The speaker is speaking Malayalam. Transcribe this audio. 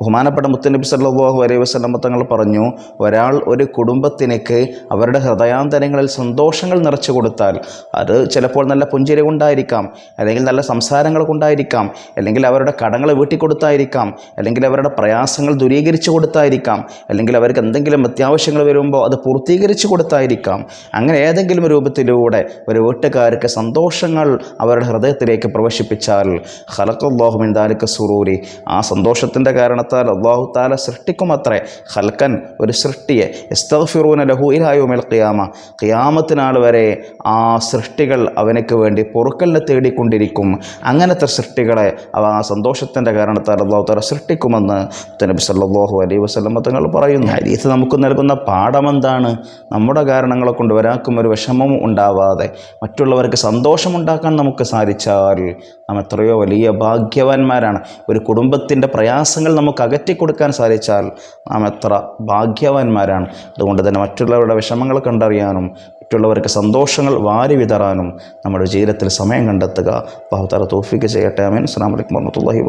ബഹുമാനപ്പെട്ട മുത്തനബി സല്ലല്ലാഹു അലൈഹി വസല്ലം തങ്ങൾ പറഞ്ഞു ഒരാൾ ഒരു കുടുംബത്തിനേക്ക് അവരുടെ ഹൃദയാന്തരങ്ങളിൽ സന്തോഷങ്ങൾ നിറച്ചു കൊടുത്താൽ അത് ചിലപ്പോൾ നല്ല പുഞ്ചിരി കൊണ്ടായിരിക്കാം അല്ലെങ്കിൽ നല്ല സംസാരങ്ങൾ കൊണ്ടായിരിക്കാം അല്ലെങ്കിൽ അവരുടെ കടങ്ങൾ വീട്ടിക്കൊടുത്തായിരിക്കാം അല്ലെങ്കിൽ അവരുടെ പ്രയാസങ്ങൾ ദൂരീകരിച്ചു കൊടുത്തായിരിക്കാം അല്ലെങ്കിൽ അവർക്ക് എന്തെങ്കിലും അത്യാവശ്യങ്ങൾ വരുമ്പോൾ അത് പൂർത്തീകരിച്ചു കൊടുത്തായിരിക്കാം. അങ്ങനെ ഏതെങ്കിലും രൂപത്തിലൂടെ ഒരു വീട്ടുകാർക്ക് സന്തോഷങ്ങൾ അവരുടെ ഹൃദയത്തിലേക്ക് പ്രവേശിപ്പിച്ചാൽ ഹലക്കുല്ലാഹുമിൻ ദാലിക സുറൂരി ആ സന്തോഷത്തിന്റെ കാരണത്താൽ അള്ളാഹു താല സൃഷ്ടിക്കും അത്രേ ഖൽക്കൻ ഒരു സൃഷ്ടിയെ. എസ്തഫിറൂന ലഹു ഇലായുമൽ ഖിയാമ. ഖിയാമത്തിനാൾ വരെ ആ സൃഷ്ടികൾ അവനക്ക് വേണ്ടി പൊറുക്കലിനെ തേടിക്കൊണ്ടിരിക്കും. അങ്ങനത്തെ സൃഷ്ടികളെ അവ ആ സന്തോഷത്തിന്റെ കാരണത്താൽ അള്ളാഹു താല സൃഷ്ടിക്കുമെന്ന് നബി സല്ലാഹു അലൈ വസ്ലം തങ്ങൾ പറയുന്നു. ഹരീത്ത് നമുക്ക് നൽകുന്ന പാഠമെന്താണ്? നമ്മുടെ കാരണങ്ങളെ കൊണ്ട് ഒരാൾക്കും ഒരു വിഷമവും ഉണ്ടാവാതെ മറ്റുള്ളവർക്ക് സന്തോഷമുണ്ടാക്കാൻ നമുക്ക് സാധിച്ചാൽ നാം എത്രയോ വലിയ ഭാഗ്യവാന്മാരാണ്. ഒരു കുടുംബത്തിന്റെ പ്രയാസങ്ങൾ നമുക്ക് അകറ്റി കൊടുക്കാൻ സാധിച്ചാൽ നാം എത്ര ഭാഗ്യവാന്മാരാണ്. അതുകൊണ്ട് തന്നെ മറ്റുള്ളവരുടെ വിഷമങ്ങൾ കണ്ടറിയാനും മറ്റുള്ളവർക്ക് സന്തോഷങ്ങൾ വാരി വിതറാനും നമ്മുടെ ജീവിതത്തിൽ സമയം കണ്ടെത്തുക. അള്ളാഹു താല തോഫിക്ക് ചെയ്യട്ടെ. അമീൻ അസ്സാം വലൈക്കും വർഹമത്തല്ലാഹി